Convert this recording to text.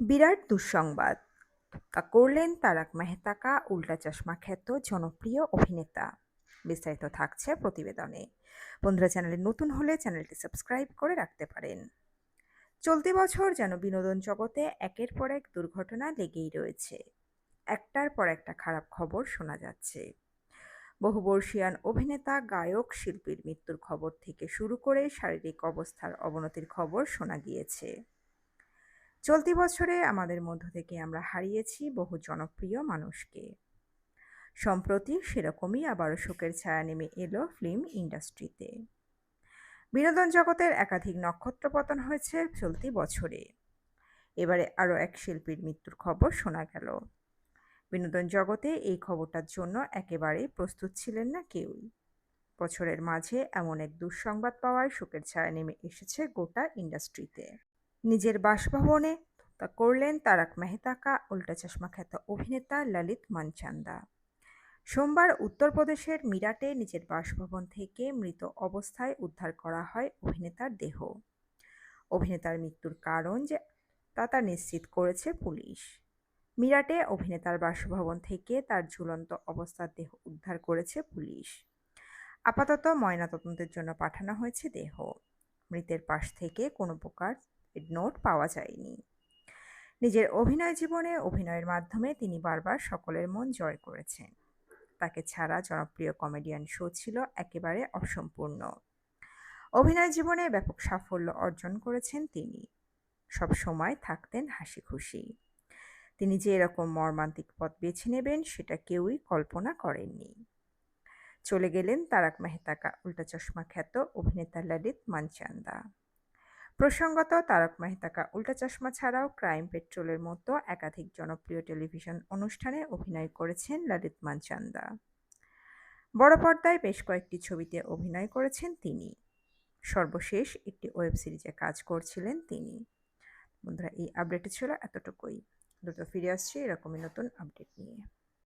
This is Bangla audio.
বিরাট দুঃসংবাদ। তা করলেন তারাক মেহতাকা উল্টা চশমা খ্যাত জনপ্রিয় অভিনেতা। বিস্তারিত থাকছে প্রতিবেদনে। বন্ধুরা, চ্যানেলে নতুন হলে চ্যানেলটি সাবস্ক্রাইব করে রাখতে পারেন। চলতি বছর যেন বিনোদন জগতে একের পর এক দুর্ঘটনা লেগেই রয়েছে। একটার পর একটা খারাপ খবর শোনা যাচ্ছে। বহুবর্ষীয়ান অভিনেতা, গায়ক, শিল্পীর মৃত্যুর খবর থেকে শুরু করে শারীরিক অবস্থার অবনতির খবর শোনা গিয়েছে। চলতি বছরে আমাদের মধ্য থেকে আমরা হারিয়েছি বহু জনপ্রিয় মানুষকে। সম্প্রতি সেরকমই আবারও শোকের ছায়া নেমে এলো ফিল্ম ইন্ডাস্ট্রিতে। বিনোদন জগতের একাধিক নক্ষত্র পতন হয়েছে চলতি বছরে। এবারে আরও এক শিল্পীর মৃত্যুর খবর শোনা গেল। বিনোদন জগতে এই খবরটার জন্য একেবারেই প্রস্তুত ছিলেন না কেউই বছরের মাঝে এমন এক দুঃসংবাদ পাওয়ায় শোকের ছায়া নেমে এসেছে গোটা ইন্ডাস্ট্রিতে। নিজের বাসভবনে। তা করলেন তারক মেহতাকা উল্টা চশমা খ্যাত অভিনেতা ললিত মানচান্দা। সোমবার উত্তরপ্রদেশের মিরাটে নিজের বাসভবন থেকে মৃত অবস্থায় উদ্ধার করা হয় অভিনেতার দেহ। অভিনেতার মৃত্যুর কারণ যে তা তা নিশ্চিত করেছে পুলিশ। মিরাটে অভিনেতার বাসভবন থেকে তার ঝুলন্ত অবস্থার দেহ উদ্ধার করেছে পুলিশ। আপাতত ময়নাতদন্তের জন্য পাঠানো হয়েছে দেহ। মৃতের পাশ থেকে কোনো প্রকার নোট পাওয়া যায়নি। নিজের অভিনয় জীবনে অভিনয়ের মাধ্যমে তিনি বারবার সকলের মন জয় করেছেন। তাকে ছাড়া জনপ্রিয় কমেডিয়ান শো ছিল একেবারে অসম্পূর্ণ। অভিনয় জীবনে ব্যাপক সাফল্য অর্জন করেছেন তিনি। সব সময় থাকতেন হাসি খুশি তিনি যে এরকম মর্মান্তিক পথ বেছে নেবেন সেটা কেউই কল্পনা করেননি। চলে গেলেন তারাক মেহতাকা উল্টা চশমা খ্যাত অভিনেতা ললিত মানচান্দা প্রসঙ্গত, তারক মেহতাকা উল্টা চশমা ছাড়াও ক্রাইম পেট্রোলের মতো একাধিক জনপ্রিয় টেলিভিশন অনুষ্ঠানে অভিনয় করেছেন ললিত মানচান্দা। বড় পর্দায় বেশ কয়েকটি ছবিতে অভিনয় করেছেন তিনি। সর্বশেষ একটি ওয়েব সিরিজে কাজ করছিলেন তিনি। বন্ধুরা, এই আপডেটটি ছিল এতটুকুই। দ্রুত ফিরে আসছি এরকমই নতুন আপডেট নিয়ে।